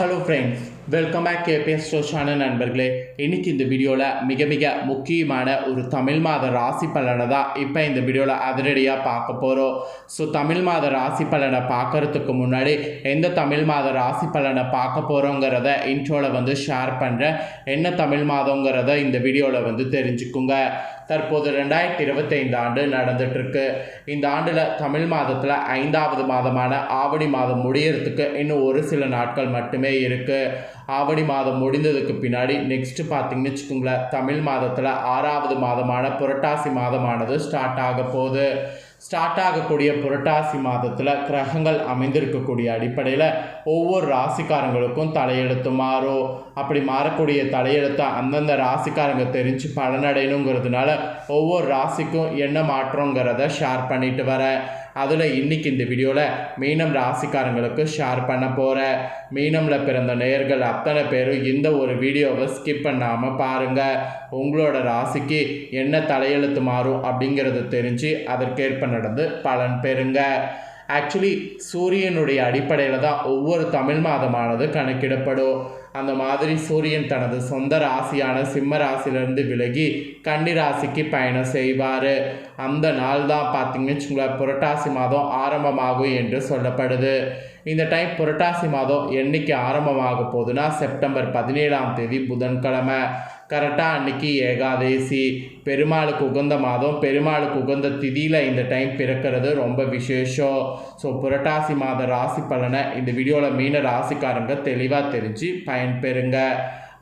Hello friends welcome back KPS ஷோஷான நண்பர்களே. இன்னைக்கு இந்த வீடியோவில் மிக மிக முக்கியமான ஒரு தமிழ் மாத ராசி பலனை தான் இப்போ இந்த வீடியோவில் அதிரடியாக பார்க்க போகிறோம் ஸோ தமிழ் மாத ராசி பலனை பார்க்கறதுக்கு முன்னாடி எந்த தமிழ் மாத ராசி பலனை பார்க்க போகிறோங்கிறத இன்ட்ரோவில் வந்து ஷேர் பண்ணுறேன் என்ன தமிழ் மாதங்கிறத இந்த வீடியோவில் வந்து தெரிஞ்சுக்குங்க. தற்போது ரெண்டாயிரத்தி இருபத்தைந்து ஆண்டு நடந்துட்டுருக்கு. இந்த ஆண்டில் தமிழ் மாதத்தில் ஐந்தாவது மாதமான ஆவணி மாதம் முடியறதுக்கு இன்னும் ஒரு சில நாட்கள் மட்டுமே இருக்குது ஆவணி மாதம் முடிந்ததுக்கு பின்னாடி நெக்ஸ்ட்டு பார்த்தீங்கன்னு வச்சுக்கோங்களேன் தமிழ் மாதத்தில் ஆறாவது மாதமான புரட்டாசி மாதமானது ஸ்டார்ட் ஆக போகுது. ஸ்டார்ட் ஆகக்கூடிய புரட்டாசி மாதத்தில் கிரகங்கள் அமைந்திருக்கக்கூடிய அடிப்படையில் ஒவ்வொரு ராசிக்காரங்களுக்கும் தலையெழுத்து மாறும். அப்படி மாறக்கூடிய தலையெழுத்தை அந்தந்த ராசிக்காரங்க தெரிஞ்சு பலனடையணுங்கிறதுனால ஒவ்வொரு ராசிக்கும் என்ன மாற்றங்கிறத ஷேர் பண்ணிட்டு வரேன் அதில் இன்றைக்கி இந்த வீடியோவில் மீனம் ராசிக்காரங்களுக்கு ஷேர் பண்ண போகிறேன் மீனமில் பிறந்த நேயர்கள் அத்தனை பேரும் இந்த ஒரு வீடியோவை ஸ்கிப் பண்ணாமல் பாருங்கள் உங்களோட ராசிக்கு என்ன தலையெழுத்து மாறும் அப்படிங்கிறத தெரிஞ்சு அதற்கேற்ப நடந்து பலன் பெறுங்க. ஆக்சுவலி சூரியனுடைய அடிப்படையில் தான் ஒவ்வொரு தமிழ் மாதமானது கணக்கிடப்படும். அந்த மாதிரி சூரியன் தனது சொந்த ராசியான சிம்ம ராசியிலிருந்து விலகி கன்னி ராசிக்கு பயணம் செய்வார். அந்த நாள் தான் பார்த்தீங்கன்னு வச்சுங்களேன் புரட்டாசி மாதம் ஆரம்பமாகும் என்று சொல்லப்படுது. இந்த டைம் புரட்டாசி மாதம் என்னைக்கு ஆரம்பமாக போகுதுன்னா செப்டம்பர் பதினேழாம் தேதி புதன்கிழமை. கரெக்டாக அன்னைக்கு ஏகாதேசி பெருமாளுக்கு உகந்த மாதம் பெருமாளுக்கு உகந்த திதியில் இந்த டைம் பிறக்கிறது ரொம்ப விசேஷம். ஸோ புரட்டாசி மாத ராசி பலனை இந்த வீடியோவில் மீன ராசிக்காரங்க தெளிவாக தெரிஞ்சு பயன்பெறுங்க.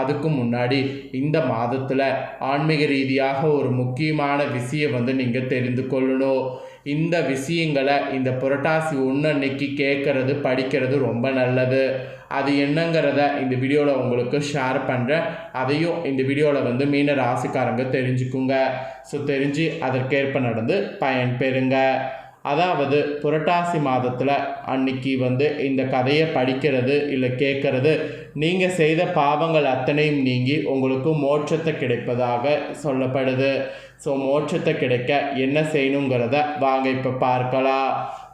அதுக்கு முன்னாடி இந்த மாதத்தில் ஆன்மீக ரீதியாக ஒரு முக்கியமான விஷயம் வந்து நீங்கள் தெரிந்து கொள்ளணும். இந்த விஷயங்களை இந்த புரட்டாசி ஒன்று அன்னைக்கு கேட்குறது படிக்கிறது ரொம்ப நல்லது. அது என்னங்கிறத இந்த வீடியோவில் உங்களுக்கு ஷேர் பண்ணுறேன் அதையும் இந்த வீடியோவில் வந்து மீன ராசிக்காரங்க தெரிஞ்சுக்குங்க. ஸோ தெரிஞ்சு அதற்கேற்ப நடந்து பயன் பெறுங்க அதாவது புரட்டாசி மாதத்தில் அன்னைக்கு வந்து இந்த கதையை படிக்கிறது இல்லை கேட்கறது நீங்கள் செய்த பாவங்கள் அத்தனையும் நீங்கி உங்களுக்கு மோட்சத்தை கிடைப்பதாக சொல்லப்படுது. ஸோ மோட்சத்தை கிடைக்க என்ன செய்யணுங்கிறத வாங்க இப்போ பார்க்கலாம்.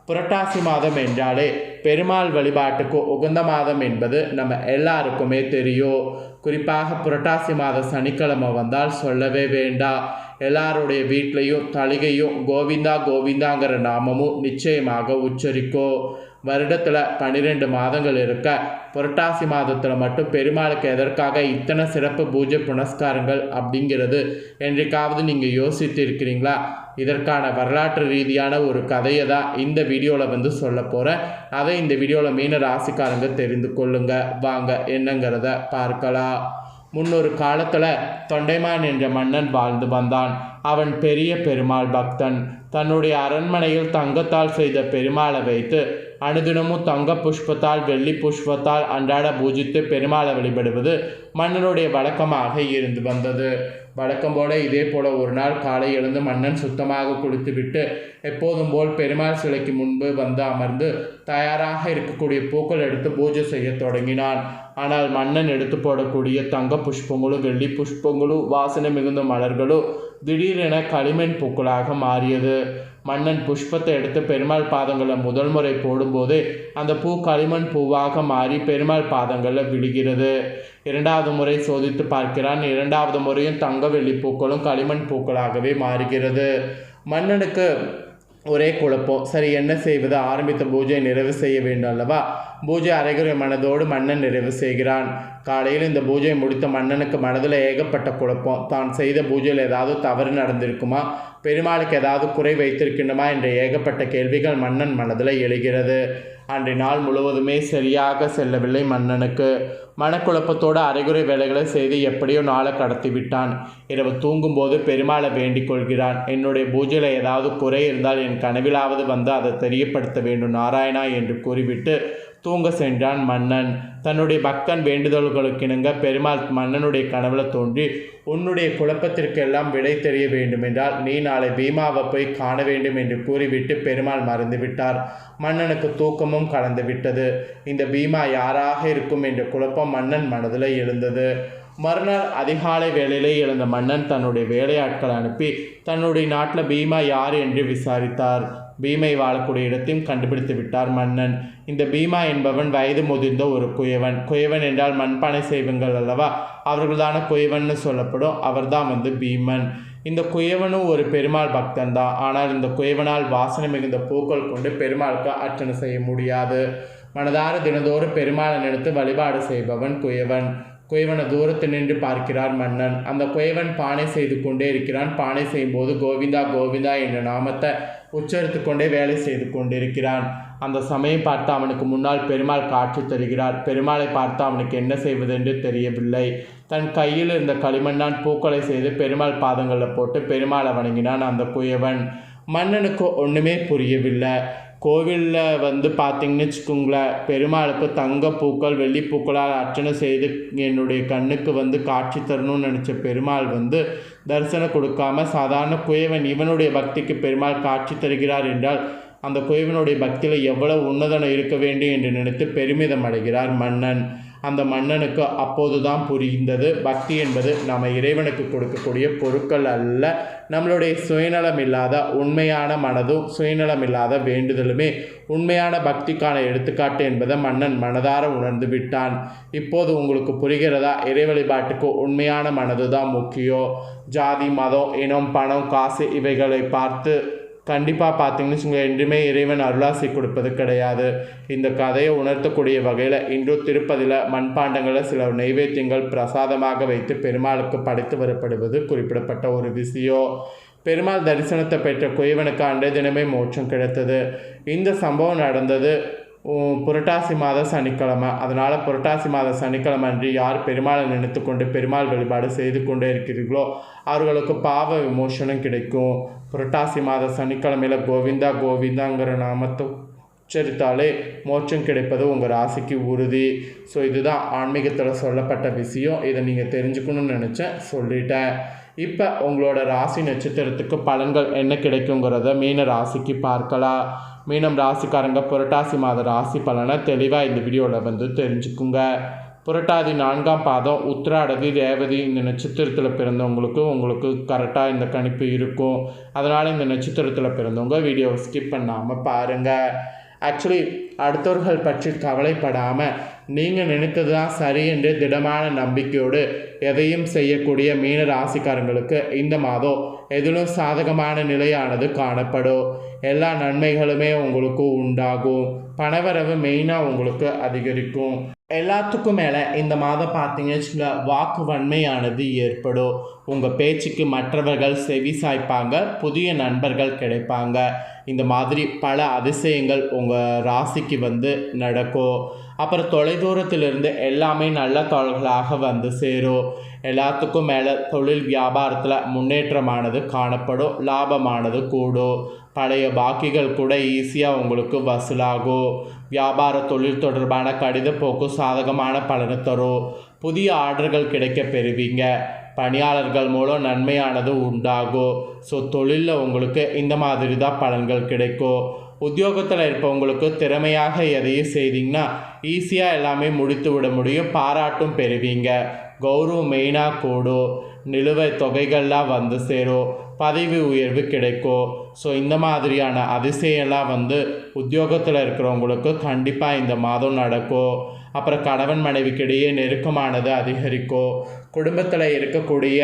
புரட்டாசி மாதம் என்றாலே பெருமாள் வழிபாட்டுக்கு உகந்த மாதம் என்பது நம்ம எல்லாருக்குமே தெரியும். குறிப்பாக புரட்டாசி மாத சனிக்கிழமை வந்தால் சொல்லவே வேண்டாம் எல்லாருடைய வீட்லேயும் தளிகையும் கோவிந்தா கோவிந்தாங்கிற நாமமும் நிச்சயமாக உச்சரிக்கும் வருடத்தில் பன்னிரெண்டு மாதங்கள் இருக்க புரட்டாசி மாதத்தில் மட்டும் பெருமாளுக்கு எதற்காக இத்தனை சிறப்பு பூஜை புனஸ்காரங்கள் அப்படிங்கிறது என்றைக்காவது நீங்கள் யோசித்து இருக்கிறீங்களா இதற்கான வரலாற்று ரீதியான ஒரு கதையை தான் இந்த வீடியோவில் வந்து சொல்ல போகிறேன் அதை இந்த வீடியோவில் மீன ராசிக்காரங்க தெரிந்து கொள்ளுங்க. வாங்க என்னங்கிறத பார்க்கலாம். முன்னொரு காலத்தில் தொண்டைமான் என்ற மன்னன் வாழ்ந்து வந்தான். அவன் பெரிய பெருமாள் பக்தன். தன்னுடைய அரண்மனையில் தங்கத்தால் செய்த பெருமாளை வைத்து அனுதினமும் தங்க புஷ்பத்தால் வெள்ளி புஷ்பத்தால் அன்றாட பூஜித்து பெருமாளை வழிபடுவது மன்னனுடைய வழக்கமாக இருந்து வந்தது. வழக்கம் போல இதே போல ஒரு நாள் காலை எழுந்து மன்னன் சுத்தமாக குளித்துவிட்டு எப்போதும் போல் பெருமாள் சிலைக்கு முன்பு வந்து அமர்ந்து தயாராக இருக்கக்கூடிய பூக்கள் எடுத்து பூஜை செய்ய தொடங்கினான். ஆனால் மன்னன் எடுத்து போடக்கூடிய தங்க புஷ்பங்களும் வெள்ளி புஷ்பங்களும் வாசனை மிகுந்த மலர்களும் திடீரென களிமண் பூக்களாக மாறியது. மன்னன் புஷ்பத்தை எடுத்து பெருமாள் பாதங்களில் முதல் முறை போடும்போது அந்த பூ களிமண் பூவாக மாறி பெருமாள் பாதங்களில் விழுகிறது. இரண்டாவது முறை சோதித்து பார்க்கிறான். இரண்டாவது முறையும் தங்க வெள்ளி பூக்களும் களிமண் பூக்களாகவே மாறுகிறது. மன்னனுக்கு ஒரே குழப்பம். சரி என்ன செய்வது? ஆரம்பித்த பூஜையை நிறைவு செய்ய வேண்டும் அல்லவா? பூஜை அரைகுறை மனதோடு மன்னன் நிறைவு செய்கிறான். காலையில் இந்த பூஜையை முடித்த மன்னனுக்கு மனதில் ஏகப்பட்ட குழப்பம். தான் செய்த பூஜையில் ஏதாவது தவறு நடந்திருக்குமா? பெருமாளுக்கு ஏதாவது குறை வைத்திருக்கணுமா என்ற ஏகப்பட்ட கேள்விகள் மன்னன் மனதில் எழுகிறது. அன்றைய நாள் முழுவதுமே சரியாக செல்லவில்லை மன்னனுக்கு. மனக்குழப்பத்தோடு அரைகுறை வேலைகளை செய்து எப்படியோ நாளை கடத்தி விட்டான். இரவு தூங்கும்போது பெருமாளை வேண்டிக் கொள்கிறான். என்னுடைய பூஜையில் ஏதாவது குறை இருந்தால் என் கனவிலாவது வந்து அதை தெரியப்படுத்த வேண்டும் நாராயணா என்று கூறிவிட்டு தூங்க சென்றான் மன்னன். தன்னுடைய பக்தன் வேண்டுதல்களுக்கிணங்க பெருமாள் மன்னனுடைய கனவுல தோன்றி உன்னுடைய குழப்பத்திற்கெல்லாம் விடை தெரிய வேண்டுமென்றால் நீ நாளை பீமாவை போய் காண வேண்டும் என்று கூறிவிட்டு பெருமாள் மறந்துவிட்டார் மன்னனுக்கு தூக்கமும் கலந்து விட்டது. இந்த பீமா யாராக இருக்கும்? என்ற குழப்பம் மன்னன் மனதில் எழுந்தது. மறுநாள் அதிகாலை வேளையிலே எழுந்த மன்னன் தன்னுடைய வேலையாட்களை அனுப்பி தன்னுடைய நாட்டில் பீமா யார்? என்று விசாரித்தார். பீமை வாழக்கூடிய இடத்தையும் கண்டுபிடித்து விட்டார் மன்னன். இந்த பீமா என்பவன் வயது முதிர்ந்த ஒரு குயவன். குயவன் என்றால் மண்பானை செய்வங்கள் அல்லவா? அவர்கள்தான குயவன்னு சொல்லப்படும். அவர்தான் வந்து பீமன். இந்த குயவனும் ஒரு பெருமாள் பக்தன் தான். ஆனால் இந்த குயவனால் வாசனை மிகுந்த பூக்கள் கொண்டு பெருமாளுக்கு அர்ச்சனை செய்ய முடியாது. மனதார தினந்தோறும் பெருமாளை நினைத்து வழிபாடு செய்பவன் குயவன். குயவனை தூரத்தில் நின்று பார்க்கிறார் மன்னன். அந்த குயவன் பானை செய்து கொண்டே இருக்கிறான். பானை செய்யும்போது கோவிந்தா கோவிந்தா என்ற நாமத்தை உச்சரித்து கொண்டே வேலை செய்து கொண்டிருக்கிறான். அந்த சமயம் பார்த்து அவனுக்கு முன்னால் பெருமாள் காட்சி தருகிறார். பெருமாளை பார்த்து அவனுக்கு என்ன செய்வதென்று தெரியவில்லை. தன் கையில் இருந்த களிமண்ணான் பூக்களை செய்து பெருமாள் பாதங்களில் போட்டு பெருமாளை வணங்கினான் அந்த குயவன் மன்னனுக்கு ஒன்றுமே புரியவில்லை. கோவிலில் வந்து பார்த்தீங்கன்னு வச்சுக்கோங்களேன் பெருமாளுக்கு தங்க பூக்கள் வெள்ளி பூக்களால் அர்ச்சனை செய்து என்னுடைய கண்ணுக்கு வந்து காட்சி தரணும்னு நினச்ச பெருமாள் வந்து தரிசனம் கொடுக்காம சாதாரண குயவன் இவனுடைய பக்திக்கு பெருமாள் காட்சி தருகிறார் என்றால் அந்த குயவனுடைய பக்தியில் எவ்வளவு உன்னதனம் இருக்க வேண்டும் என்று நினைத்து பெருமிதம் அடைகிறார் மன்னன். அந்த மன்னனுக்கு அப்போதுதான் புரிந்தது. பக்தி என்பது நம்ம இறைவனுக்கு கொடுக்கக்கூடிய பொருட்கள் அல்ல. நம்மளுடைய சுயநலம் இல்லாத உண்மையான மனதும் சுயநலம் இல்லாத வேண்டுதலுமே உண்மையான பக்திக்கான எடுத்துக்காட்டு என்பதை மன்னன் மனதார உணர்ந்து விட்டான். இப்போது உங்களுக்கு புரிகிறதா? இறை வழிபாட்டுக்கு உண்மையான மனது தான் முக்கியம். ஜாதி மதம் இனம் பணம் காசு இவைகளை பார்த்து கண்டிப்பாக பார்த்தீங்கன்னு வச்சுக்கோங்க என்றுமே இறைவன் அருளாசி கொடுப்பது கிடையாது. இந்த கதையை உணர்த்தக்கூடிய வகையில் இன்று திருப்பதியில் மண்பாண்டங்களில் சில நைவேத்தியங்கள் பிரசாதமாக வைத்து பெருமாளுக்கு படைத்து வரப்படுவது குறிப்பிடப்பட்ட ஒரு விஷயம் பெருமாள் தரிசனத்தை பெற்ற குயவனுக்கு அன்றைய தினமே மோட்சம் கிடைத்தது. இந்த சம்பவம் நடந்தது புரட்டாசி மாத சனிக்கிழமை. அதனால் புரட்டாசி மாத சனிக்கிழமை அன்று யார் பெருமாளை நினைத்து கொண்டு பெருமாள் வழிபாடு செய்து கொண்டே இருக்கிறீர்களோ அவர்களுக்கு பாவ விமோசனம் கிடைக்கும். புரட்டாசி மாத சனிக்கிழமையில் கோவிந்தா கோவிந்தாங்கிற நாமத்தை உச்சரித்தாலே மோட்சம் கிடைப்பது உங்கள் ராசிக்கு உறுதி. ஸோ இதுதான் ஆன்மீகத்தில் சொல்லப்பட்ட விஷயம். இதை நீங்கள் தெரிஞ்சுக்கணும்னு நினச்சேன். சொல்லிட்டேன். இப்போ உங்களோட ராசி நட்சத்திரத்துக்கு பலன்கள் என்ன கிடைக்குங்கிறத மீன ராசிக்கு பார்க்கலாம். மீனம் ராசிக்காரங்க புரட்டாசி மாத ராசி பலனை தெளிவாக இந்த வீடியோவில் வந்து தெரிஞ்சுக்குங்க. புரட்டாதி நான்காம் பாதம் உத்திராடதி ரேவதி இந்த நட்சத்திரத்தில் பிறந்தவங்களுக்கு உங்களுக்கு கரெக்டாக இந்த கணிப்பு இருக்கும். அதனால் இந்த நட்சத்திரத்தில் பிறந்தவங்க வீடியோவை ஸ்கிப் பண்ணாமல் பாருங்கள் ஆக்சுவலி அடுத்தவர்கள் பற்றி கவலைப்படாமல் நீங்கள் நினைத்தது தான் சரி என்று திடமான நம்பிக்கையோடு எதையும் செய்யக்கூடிய மீன ராசிக்காரங்களுக்கு இந்த மாதம் எதிலும் சாதகமான நிலையானது காணப்படும் எல்லா நன்மைகளுமே உங்களுக்கு உண்டாகும். பணவரவு மெயினாக உங்களுக்கு அதிகரிக்கும். எல்லாத்துக்கும் மேலே இந்த மாதம் பார்த்தீங்கன்னு வச்சுக்கோங்க வாக்கு வன்மையானது ஏற்படும். உங்கள் பேச்சுக்கு மற்றவர்கள் செவி சாய்ப்பாங்க புதிய நண்பர்கள் கிடைப்பாங்க. இந்த மாதிரி பல அதிசயங்கள் உங்கள் ராசிக்கு வந்து நடக்கும். அப்புறம் தொலைதூரத்திலிருந்து எல்லாமே நல்ல தொழில்களாக வந்து சேரும். எல்லாத்துக்கும் மேலே தொழில் வியாபாரத்தில் முன்னேற்றமானது காணப்படும் லாபமானது கூடும். பழைய பாக்கிகள் கூட ஈஸியாக உங்களுக்கு வசூலாகும் வியாபார தொழில் தொடர்பான கடித போக்கு சாதகமான பலனை தரும் புதிய ஆர்டர்கள் கிடைக்க பெறுவீங்க. பணியாளர்கள் மூலம் நன்மையானது உண்டாகும் ஸோ தொழிலில் உங்களுக்கு இந்த மாதிரி தான் பலன்கள் கிடைக்கும் உத்தியோகத்தில் இருப்பவங்களுக்கு திறமையாக எதையும் செய்தீங்கன்னா ஈஸியாக எல்லாமே முடித்து விட முடியும். பாராட்டும் பெறுவீங்க. கௌரவம் மெயினாக கூடும். நிலுவை தொகைகள்லாம் வந்து சேரும். பதவி உயர்வு கிடைக்கும் ஸோ இந்த மாதிரியான அதிசயம்லாம் வந்து உத்தியோகத்தில் இருக்கிறவங்களுக்கு கண்டிப்பாக இந்த மாதம் நடக்கும் அப்புறம் கணவன் மனைவிக்கிடையே நெருக்கமானது அதிகரிக்கும் குடும்பத்தில் இருக்கக்கூடிய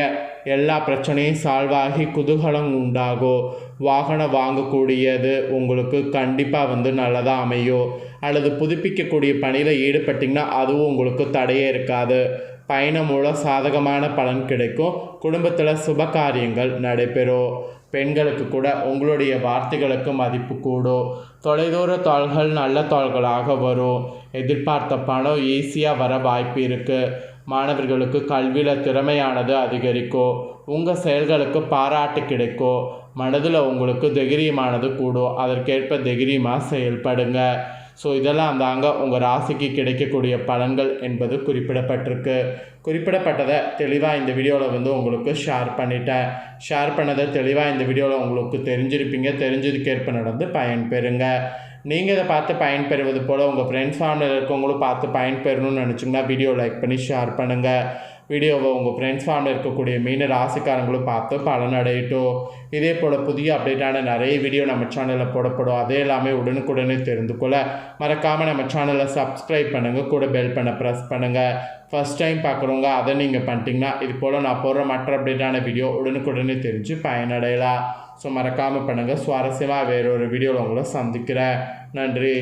எல்லா பிரச்சனையும் சால்வ் ஆகி குதூகலம் உண்டாகும் வாகனம் வாங்கக்கூடியது உங்களுக்கு கண்டிப்பாக வந்து நல்லதாக அமையும் அல்லது புதுப்பிக்கக்கூடிய பணியில் ஈடுபட்டிங்கன்னா அதுவும் உங்களுக்கு தடையே இருக்காது. பயணம் மூலம் சாதகமான பலன் கிடைக்கும். குடும்பத்தில் சுப காரியங்கள் நடைபெறும். பெண்களுக்கு கூட உங்களுடைய வார்த்தைகளுக்கு மதிப்பு கூடும். தொலைதூர தாள்கள் நல்ல தாள்களாக வரும். எதிர்பார்த்த பணம் ஈஸியாக வர வாய்ப்பு இருக்குது மாணவர்களுக்கு கல்வியில் திறமையானது அதிகரிக்கும். உங்கள் செயல்களுக்கு பாராட்டு கிடைக்கும். மனதில் உங்களுக்கு தைரியமானது கூடும். அதற்கேற்ப தைரியமாக செயல்படுங்க. ஸோ இதெல்லாம் தாங்க உங்கள் ராசிக்கு கிடைக்கக்கூடிய பலன்கள் என்பது குறிப்பிடப்பட்டிருக்கு. குறிப்பிடப்பட்டதை தெளிவாக இந்த வீடியோவில் வந்து உங்களுக்கு ஷேர் பண்ணிட்டேன். ஷேர் பண்ணதை தெளிவாக இந்த வீடியோவில் உங்களுக்கு தெரிஞ்சிருப்பீங்க. தெரிஞ்சதுக்கேற்ப நடந்து பயன்பெறுங்க. நீங்கள் இதை பார்த்து பயன்பெறுவது போல் உங்கள் ஃப்ரெண்ட்ஸ் ஃபேமிலியில் இருக்கவங்களும் பார்த்து பயன்பெறணும்னு நினச்சிங்கன்னா வீடியோ லைக் பண்ணி ஷேர் பண்ணுங்கள் வீடியோவை உங்கள் ஃப்ரெண்ட்ஸ் ஃபார்மில் இருக்கக்கூடிய மீன ராசிக்காரங்களும் பார்த்து பலனடையட்டும் இதே போல் புதிய அப்டேட்டான நிறைய வீடியோ நம்ம சேனலில் போடப்படும். அதே எல்லாமே உடனுக்குடனே தெரிந்து கொள்ள மறக்காமல் நம்ம சேனலை சப்ஸ்கிரைப் பண்ணுங்கள் கூட பெல் பண்ண ப்ரெஸ் பண்ணுங்கள் ஃபஸ்ட் டைம் பார்க்குறவங்க அதை நீங்கள் பண்ணிட்டீங்கன்னா இது போல் நான் போடுற மற்ற அப்டேட்டான வீடியோ உடனுக்குடனே தெரிஞ்சு பயனடையலாம். ஸோ மறக்காமல் பண்ணுங்கள் சுவாரஸ்யமாக வேறொரு வீடியோவில் உங்களை சந்திக்கிறேன். நன்றி.